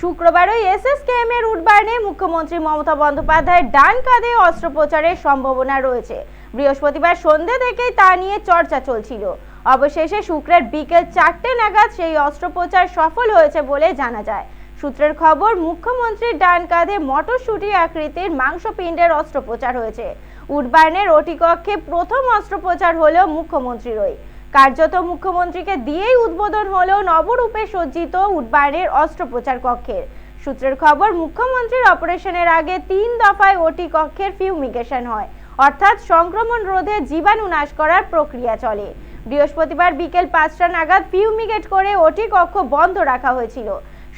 শুক্রবারই SSKM এর উডবার্নে মুখ্যমন্ত্রী মমতা বন্দ্যোপাধ্যায়ের ডান কাঁধে অস্ত্রোপচারের সম্ভাবনা রয়েছে। বৃহস্পতিবার সন্ধ্যে থেকেই তা নিয়ে চর্চা চলছিল। অবশেষে শুক্রের বিকেল চারটে নাগাদ সেই অস্ত্রোপচার সফল হয়েছে বলে জানা যায়। সূত্রের খবর, মুখ্যমন্ত্রীর ডান কাঁধে মটরশুটি আকৃতির মাংসপিণ্ডের অস্ত্রোপচার হয়েছে। উডবার্নের ওটি কক্ষে প্রথম অস্ত্রোপচার হলো মুখ্যমন্ত্রীরই। কার্যত মুখ্যমন্ত্রীকে দিয়েই উদ্বোধন হলো নবরূপে সজ্জিত উডবার্নের অস্ত্রোপচার কক্ষের। সূত্রের খবর, মুখ্যমন্ত্রীর অপারেশনের আগে তিন দফায় ওটি কক্ষের ফিউমিগেশন হয়। অর্থাৎ সংক্রমণ রোধে জীবাণু নাশ করার প্রক্রিয়া চলে। বৃহস্পতিবার বিকেল পাঁচটা নাগাদ ফিউমিগেট করে ওটি কক্ষ বন্ধ রাখা হয়েছিল।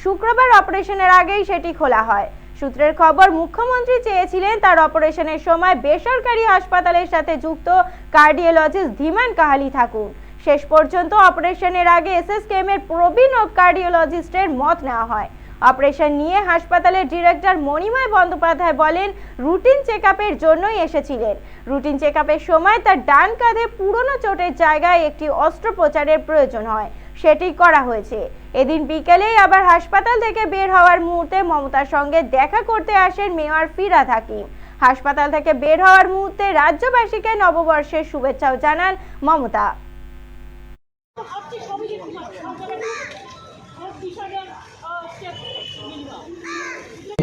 শুক্রবার অপারেশনের আগেই সেটি খোলা হয়। সূত্রের খবর, মুখ্যমন্ত্রী চেয়েছিলেন তার অপারেশনের সময় বেসরকারি হাসপাতালের সাথে যুক্ত কার্ডিওলজিস্ট ধীমান কাহালি থাকুন শেষ পর্যন্ত অপারেশনের আগে এসএসকেএম এর প্রবীণ ও কার্ডিওলজিস্টের মত নেওয়া হয়। অপারেশন নিয়ে হাসপাতালের ডিরেক্টর মণিময় বন্দ্যোপাধ্যায় বলেন, রুটিন চেকআপের জন্যই এসেছিলেন। রুটিন চেকআপের সময় তার ডান কাঁধে পুরনো চোটের জায়গায় একটি অস্ত্রোপচারের প্রয়োজন হয়। সেটি করা হয়েছে। এদিন বিকেলেই আবার হাসপাতাল থেকে বের হওয়ার মুহূর্তে মমতার সঙ্গে দেখা করতে আসেন মেয়র ফিরাদ হাকিম। হাসপাতাল থেকে বের হওয়ার মুহূর্তে রাজ্যবাসীকে নববর্ষের শুভেচ্ছাও জানান মমতা।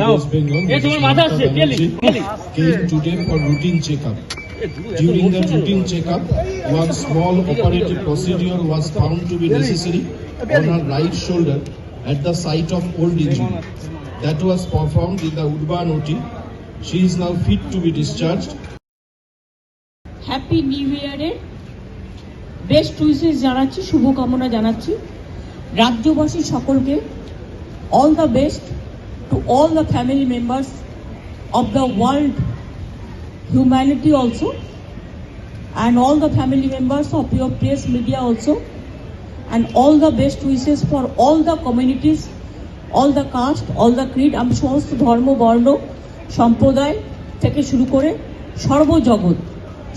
West Bengal, Banerjee কেলি। came today for routine checkup. During the routine checkup, one small operative procedure was found to be necessary on her right shoulder at the site of old injury. That was performed in the Udban OT. She is now fit to be discharged. Happy new ইয়ারের best wishes জানাচ্ছি, শুভকামনা জানাচ্ছি। রাজ্যবাসী সকলকে all the best to all the family members of the world humanity also and all the family members of your press media also and all the best wishes for all the communities all the caste all the creed আমি সমস্ত ধর্ম, বর্ণ, সম্প্রদায় থেকে শুরু করে সর্বজগৎ।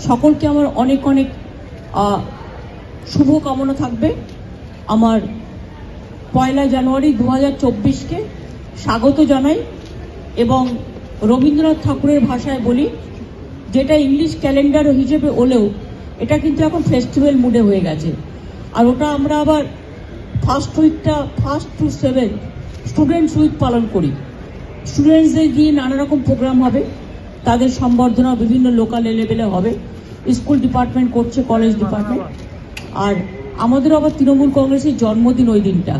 সকলকে আমার অনেক অনেক শুভ কামনা থাকবে আমার পয়লা জানুয়ারি দু হাজার চব্বিশকে স্বাগত জানাই এবং রবীন্দ্রনাথ ঠাকুরের ভাষায় বলি, যেটা ইংলিশ ক্যালেন্ডার হিসেবে হলেও এটা কিন্তু এখন ফেস্টিভ্যাল মুডে হয়ে গেছে। আর ওটা আমরা আবার first উইকটা first two seven students week পালন করি। স্টুডেন্টসদের গিয়ে নানা রকম প্রোগ্রাম হবে, তাদের সম্বর্ধনা বিভিন্ন লোকাল লেভেলে হবে। স্কুল ডিপার্টমেন্ট করছে কলেজ ডিপার্টমেন্ট আর আমাদের আবার তৃণমূল কংগ্রেসের জন্মদিন ওই দিনটা।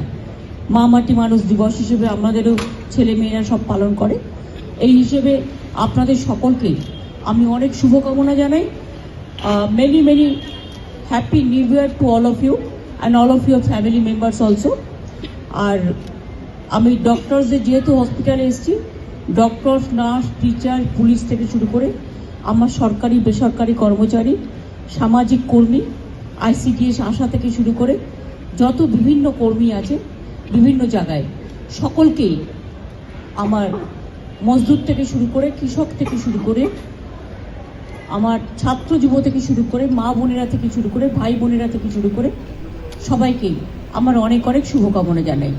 মা মাটি মানুষ দিবস হিসেবে আমাদেরও ছেলে মেয়েরা সব পালন করে। এই হিসেবে আপনাদের সকলকে আমি অনেক শুভকামনা জানাই। Many many happy new year to all of you and all of your family members also আর আমি ডক্টরসদের যেহেতু হসপিটালে এসেছি ডক্টরস নার্স টিচার পুলিশ থেকে শুরু করে আমার সরকারি, বেসরকারি কর্মচারী, সামাজিক কর্মী আইসিডিএস আশা থেকে শুরু করে যত বিভিন্ন কর্মী আছে বিভিন্ন জায়গায়, সকলকেই আমার মজদুর থেকে শুরু করে, কৃষক থেকে শুরু করে, আমার ছাত্র যুব থেকে শুরু করে, মা বোনেরা থেকে শুরু করে, ভাই বোনেরা থেকে শুরু করে, সবাইকেই আমার অনেক অনেক শুভকামনা জানাই।